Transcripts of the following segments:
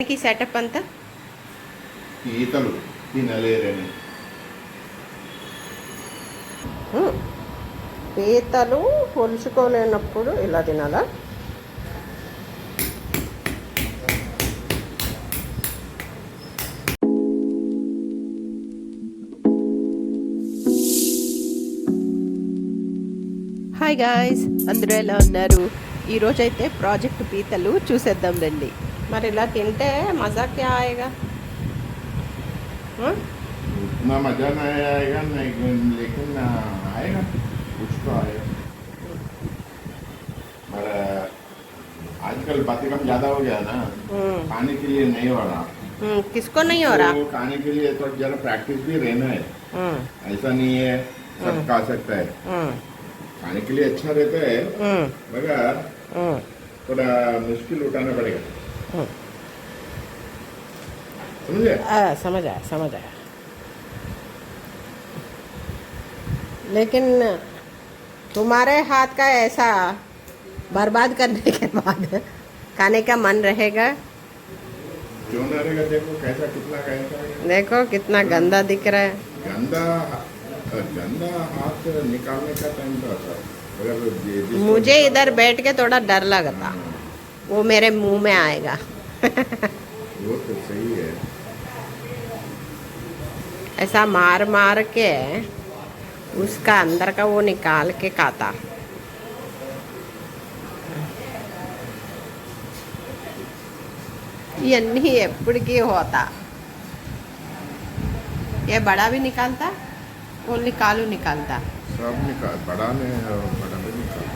దీనికి సెటప్ అంతా? ఈతలు తినలేరని ఉమ్. పీతలు పొలుచుకోలేనప్పుడు ఇలా తినాలా? హాయ్ గాయ్స్ అందరూ ఎలా ఉన్నారు ఈరోజైతే ప్రాజెక్ట్ పీతలు చూసేద్దాం రండి మరి ఇలా తింటే మజా క్యా ఆయేగా ఉమ్? उतना मजा नहीं आएगा नहीं लेकिन आएगा कुछ तो आएगा पर आजकल बतिकम ज्यादा हो गया ना हम्म। खाने के लिए नहीं हो रहा हम्म, किसको नहीं हो रहा तो खाने के लिए तो जरा प्रैक्टिस भी रहना है हम्म, ऐसा नहीं है सब हम्म। खा सकता है हम्म, खाने के लिए अच्छा रहता है हम्म, मगर हम्म, थोड़ा मुश्किल उठाना पड़ेगा। समझे? समझ आया समझ आया। लेकिन तुम्हारे हाथ का ऐसा बर्बाद करने के बाद खाने का मन रहेगा? क्यों ना रहेगा? देखो कैसा कितना कैसा देखो कितना गंदा दिख रहा है। गंदा गंदा हाथ निकालने का टाइम तो आता है। मुझे इधर बैठ के थोड़ा डर लगता हाँ, वो मेरे मुंह में आएगा वो तो सही है ऐसा मार मार के उसका अंदर का वो निकाल के खाता ఇవన్నీ ఎప్పటికీ హోతా ये बड़ा भी निकालता ओनली कालू निकालता सब निकाल बड़ा में और बड़ा में निकाल।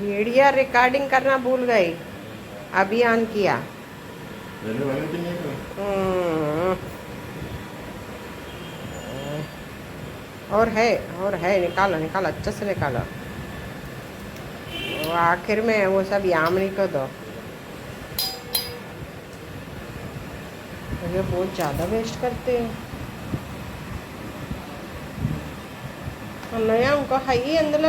वीडियो रिकॉर्डिंग करना भूल गई। अभी ऑन किया हम्म। और है और है निकालो निकालो अच्छे से निकालो। आखिर में वो सब यामनी को दो। वे बहुत ज़्यादा वेस्ट करते हैं। ಅನ್ನಯ್ಯ ಅಂಕ ಹೈ ಅಂದಲ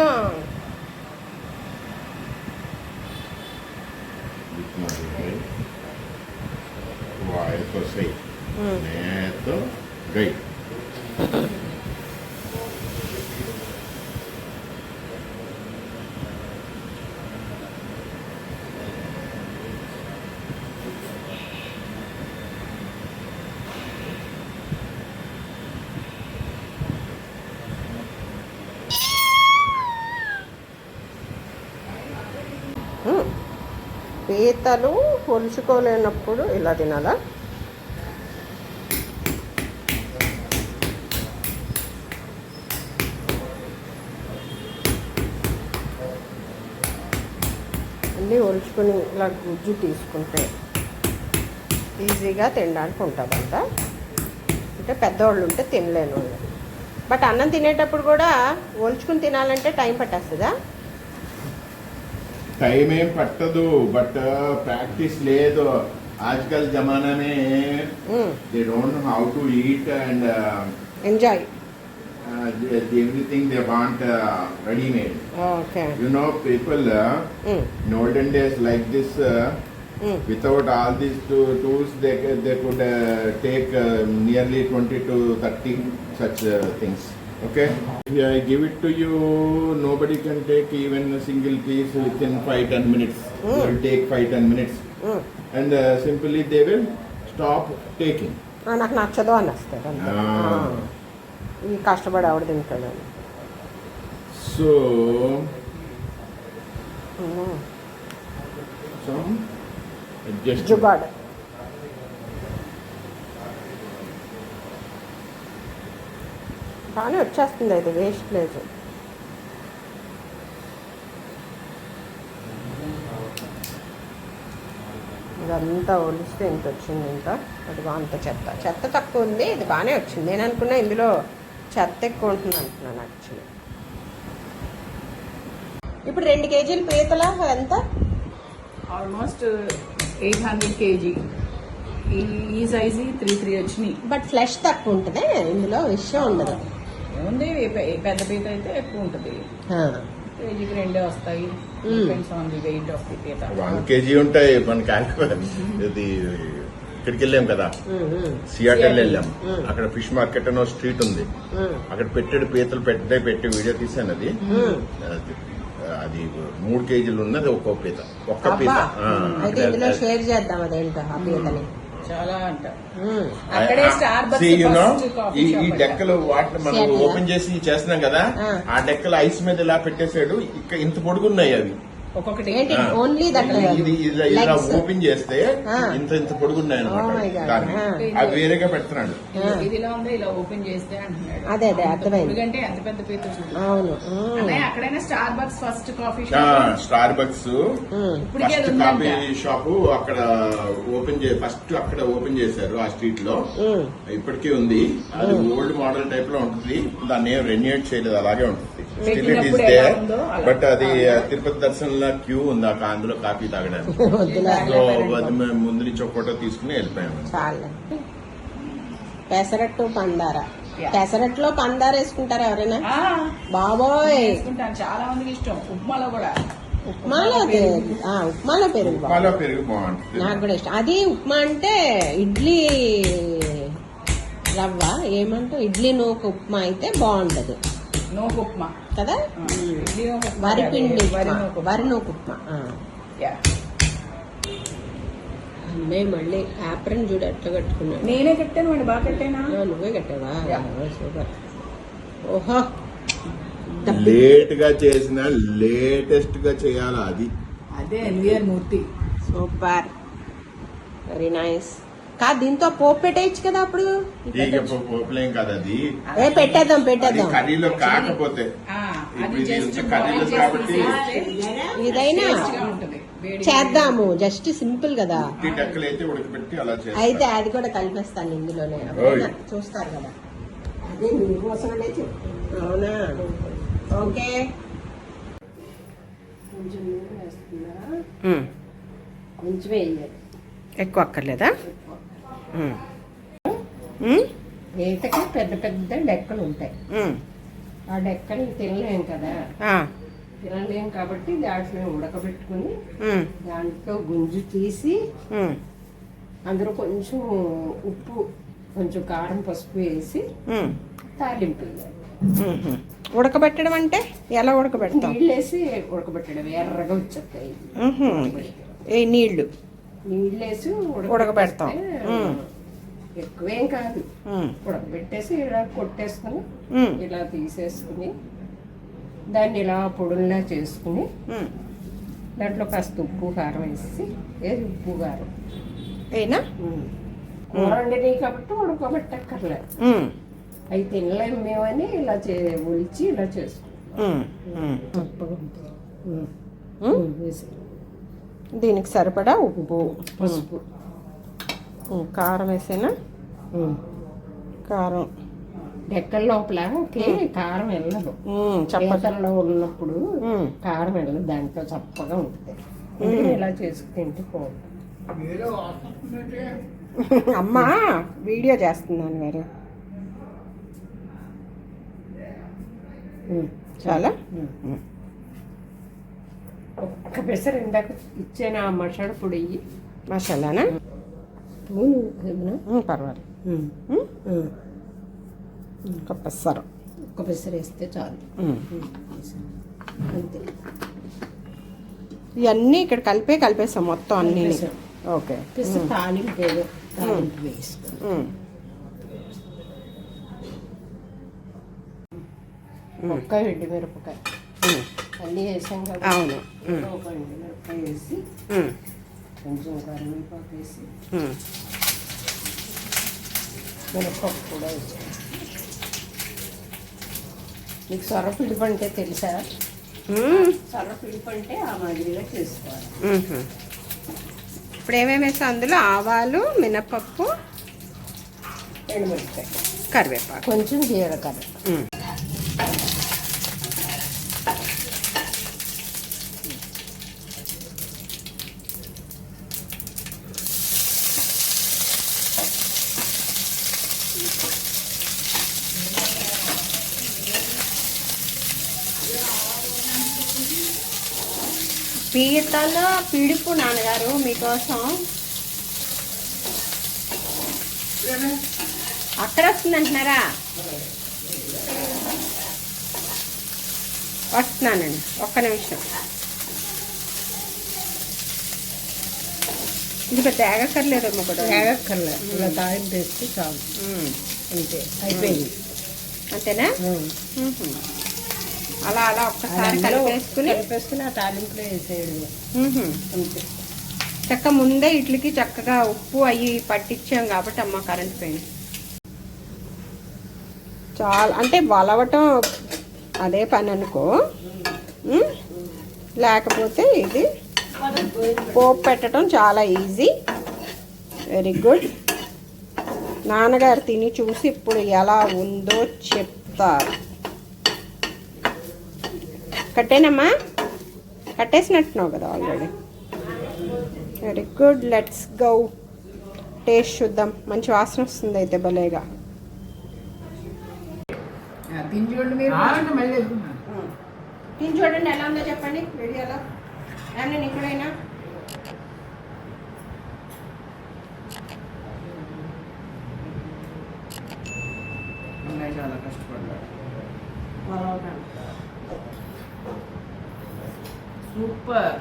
तो गई। పీతలు పొలుచుకోలేనప్పుడు ఇలా తినాలా? అన్నీ ఒలుచుకొని ఇలా గుజ్జు తీసుకుంటే ఈజీగా తినడానికి ఉంటుందంట అంటే పెద్దవాళ్ళు ఉంటే తినలేను వాళ్ళు బట్ అన్నం తినేటప్పుడు కూడా ఒలుచుకుని తినాలంటే టైం పట్టేస్తుందా? టైం ఏం పట్టదు బట్ ప్రాక్టీస్ లేదు ఆజ్కల్ జమానా మే they don't know how to eat and enjoy everything they want readymade you know people in olden days like this uh, without all these two tools they, they could uh, take uh, nearly 20 to 30 such uh, things okay if i give it to you nobody can take even a single piece within 5 10 minutes Mm. it will take 5 10 minutes and uh, simply they will stop taking నాకు నచ్చదు అని వస్తారు అంతే ఆ. ఆ. ఈ కష్టపడి ఆవిడ తింటాడని so some adjustment. బాగానే వచ్చేస్తుంది అయితే వేస్ట్ లేదు. ఇదంతా ఒలిస్తే ఇంత వచ్చింది ఇంత? అది అంత చెత్త. చెత్త తక్కువ ఉంది ఇది బాగానే వచ్చింది. నేను అనుకున్నా ఇందులో చెత్త ఎక్కువ ఉంటుంది అంటున్నాను యాక్చువల్లీ ఇప్పుడు రెండు కేజీలు పీతల ఎంత? Almost eight hundred KG. ఈ సైజు త్రీ త్రీ వచ్చినాయి. బట్ ఫ్లెష్ తక్కువ ఉంటుంది ఇందులో విషయం ఉండదు. పె- పెద్ద పీత అయితే ఎక్కువ ఉంటుంది. కేజీకి రెండే వస్తాయి. Depends on the weight of the పీత. వన్ కేజీ ఉంటాయి మన ఇది ఇక్కడికి వెళ్ళాం కదా. సియాటల్ వెళ్ళాం. అక్కడ ఫిష్ మార్కెట్ అని స్ట్రీట్ ఉంది. అక్కడ పెట్టాడు పీతలు పెట్టే పెట్టి వీడియో తీసాను అది. అది- మూడు కేజీలు ఉన్నది ఒక్కో పీత. ఒక్క పీత. షేర్ చేద్దాం అదేంటో ఆ పీతని. చాలా అంట. అక్కడే స్టార్ కాఫీ ఈ డెక్కలు వాటిని మనం. ఓపెన్ చేసి చేస్తున్నాం కదా ఆ. ఆ డెక్కలు ఐస్ మీద ఇలా పెట్టేశాడు ఇక్కడ ఇంత పొడుగున్నాయి అవి ఒక్కొక్కటి. ఏంటి. ఓన్లీ ఇలా. ఓపెన్ చేస్తే. ఇంత ఇంత పొడుగున్నాయి Oh అనమాట. అవి వేరేగా పెడుతున్నాడు. ఇది ఇలా ఉంది ఇలా ఓపెన్ చేస్తే అంటున్నాడు. అదే, అదే, అర్థమైంది. ఎంత పెద్ద పీత అవును. అక్కడైనా Starbucks first coffee shop Starbucks first. Coffee shop అక్కడ ఓపెన్ ఫస్ట్ అక్కడ ఓపెన్ చేశారు ఆ స్ట్రీట్లో. ఇప్పటికీ ఉంది. అది ఓల్డ్ మోడల్ టైప్లో ఉంటుంది. దాన్ని ఏం రెన్యూట్ చేయలేదు అలాగే ఉంటుంది. బట్ అది తిరుపతి దర్శనంలో క్యూ ఉంది ఆ అందులో కాఫీ తాగడానికి. వద్దులే. సో అది మేము ముందు నుంచి ఒక ఫోటో తీసుకుని వెళ్ళిపోయాము చాలు. పెసరట్టు పందార. పెసరట్లో పందార వేసుకుంటారా ఎవరైనా? ఆ, బాబోయ్. చాలా మందికి ఇష్టం. ఉప్మాలో కూడా. ఉప్మాలో ఉప్మాలో పెరుగు. ఉప్మాలో పెరుగు బాగుంటుంది. నాకు కూడా ఇష్టం. అది ఉప్మా అంటే ఇడ్లీ రవ్వ. ఏమంటావు? ఇడ్లీ నూక ఉప్మా అయితే బాగుంటది నోకు ఉప్మా కదా? వరిపిండి వరి నూక ఉప్మా. వరి నూక ఉప్మా ఆ. Yeah. అమ్మే మళ్ళీ ఆప్రన్ చూడు ఎట్లా కట్టుకున్నాడు. నేనే కట్టాను వాడిని బాగా కట్టానా? నువ్వే కట్టావా? సూపర్. ఓహో. లేట్గా చేసిన లేటెస్ట్గా చేయాలి అది? అదే న్యూయర్ మూర్తి. సూపర్. వెరీ నైస్ కాదు దీంతో పోపు పెట్టేయచ్చు కదా అప్పుడు? ఇక పోపులేం కదా అది. ఏ పెట్టేద్దాం పెట్టేద్దాం. కర్రీలో కాకపోతే. కర్రీలో కాబట్టి ఇదైనా చేద్దాము జస్ట్ సింపుల్ కదా. అయితే అది కూడా కలిపేస్తాను ఇందులోనే. చూస్తారు కదా. అదే మీకోసమనే అవునా? ఓకే. కొంచెం వేస్తున్నా. కొంచెం వేయాలి. ఎక్కువ అక్కర్లేదా? ఈతకి పెద్ద పెద్ద డెక్కలు ఉంటాయి. ఆ డెక్కలు తినలేం కదా. తినలేం కాబట్టి దాంట్లో ఉడకబెట్టుకుని దాంట్లో గుంజు తీసి అందులో కొంచెం ఉప్పు కొంచెం కారం పసుపు వేసి తాలింపు. ఉడకబెట్టడం అంటే ఎలా ఉడకబెడతాం నీళ్ళు వేసి ఉడకబెట్టడం ఎర్రగా వచ్చేస్తాయి. నీళ్ళు. వేసి ఉడకబెడతాం. ఎక్కువేం కాదు. ఉడకబెట్టేసి ఇలా కొట్టేసుకుని. ఇలా తీసేసుకుని దాన్ని ఇలా పొడుల్లా చేసుకుని. దాంట్లో కాస్త ఉప్పు కారం వేసి ఏది ఉప్పు కారం. ఏనా కూర వండినాయి కాబట్టి ఉడకబెట్టక్కర్లే. మ్మ్. అవి తినలేము మేమని ఇలా చే ఒలిచి ఇలా చేసుకుంటాం. దీనికి సరిపడా ఉప్పు. పసుపు. కారం వేసేనా. కారం. డెక్కల లోపలకి కారం వెళ్ళదు. ఉన్నప్పుడు. కారం వెళ్ళదు దాంట్లో చప్పగా ఉంటుంది. ఇలా చేసుకు తింటే అమ్మా వీడియో చేస్తున్నాను ఉమ్. చాలా. ఒక్క పెసరు ఇందాక ఇచ్చిన ఆ మసాలా పొడి. మసాలానా? స్పూను పర్వాలేదు. ఒక పెసరు. ఒక్క పెసరు వేస్తే చాలు. అంతే. ఇవన్నీ ఇక్కడ కలిపే కలిపేసాం మొత్తం అన్ని. ఓకే. పెసరు తాలింపు తాలింపు వేసుకో. ఒక్క ఎండు మిరపకాయ. అన్నీ వేసాం కదా. అవును. మిరపకాయ వేసి. కొంచెం కరివేపాకు వేసి మ్మ్. మినపప్పు కూడా వేసాను మీకు సొర పిలుపు అంటే తెలుసా. సొర పిలుపు అంటే ఆ మాదిరిగా చేసుకోవాలి. ఇప్పుడు ఏమేమి వేసాం అందులో ఆవాలు మినపప్పు ఎండు మిరపకాయ కరివేపాకు. కొంచెం జీలకర్ర. పీతలో పిడుపు నాన్నగారు మీకోసం. అక్కడ వస్తుంది అంటున్నారా? వస్తున్నానండి ఒక్క నిమిషం. ఇది పెద్ద ఏగక్కర్లేదమ్మా కూడా. ఏగక్కర్లే ఇలా తాలింపు వేస్తే చాలు. అంతే అయిపోయింది. అంతేనా. అలా అలా ఒక్కసారి కలిపేసుకుని కలిపేసుకుని ఆ తాలింపులో వేసేయడమే. ఉహు. అంతే. చక్క ముందే ఇడ్లీకి చక్కగా ఉప్పు అయ్యి పట్టించాం కాబట్టి అమ్మ కరెంట్ పోయింది. చాలా అంటే వలవటం అదే పని అనుకో? లేకపోతే ఇది పోపు పెట్టడం చాలా ఈజీ. Very good. నాన్నగారు తిని చూసి ఇప్పుడు ఎలా ఉందో చెప్తారు. కట్టేనమ్మా? కట్టేసినట్టున్నావు కదా already very good let's go taste చూద్దాం. మంచి వాసన వస్తుంది అయితే భలేగా. తిని చూడండి ఎలా ఉందో చెప్పండి. వీడియోలో ఇక్కడైనా అన్నయ్య చాలా కష్టపడ్డాడు సూపర్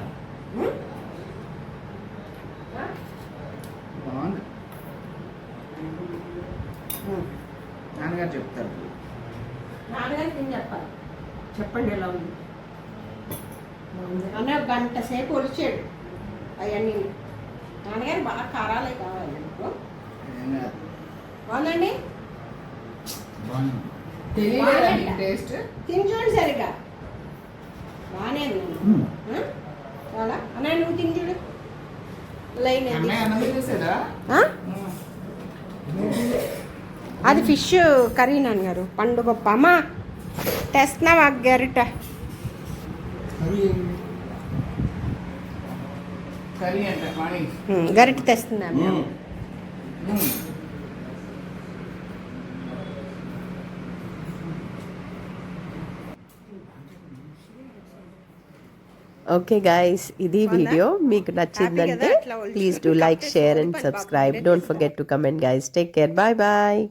బాగుంది. నాన్నగారు చెప్తారు. నాన్నగారు తిని చెప్పాలి? చెప్పండి ఎలా ఉంది? అన్న గంట సేపు ఒలిచాడు. అవన్నీ. నాన్నగారు బాగా కారాలే కావాలి మీకు ఏం బాగుందండి? టేస్ట్. తిని చూడు సరిగా బాగానే ఉంది. ఆ? చాలా అన్నయ్య నువ్వు తిని చూడు. లైన్ అది. ఫిష్ కర్రీ నాన్నగారు. పండు గొప్ప. అమ్మా తెస్తున్నావా గరిట? గరిట తెస్తుందా ఓకే గైస్ ఇది వీడియో మీకు నచ్చిందంటే please do like share and subscribe don't forget to comment guys take care bye bye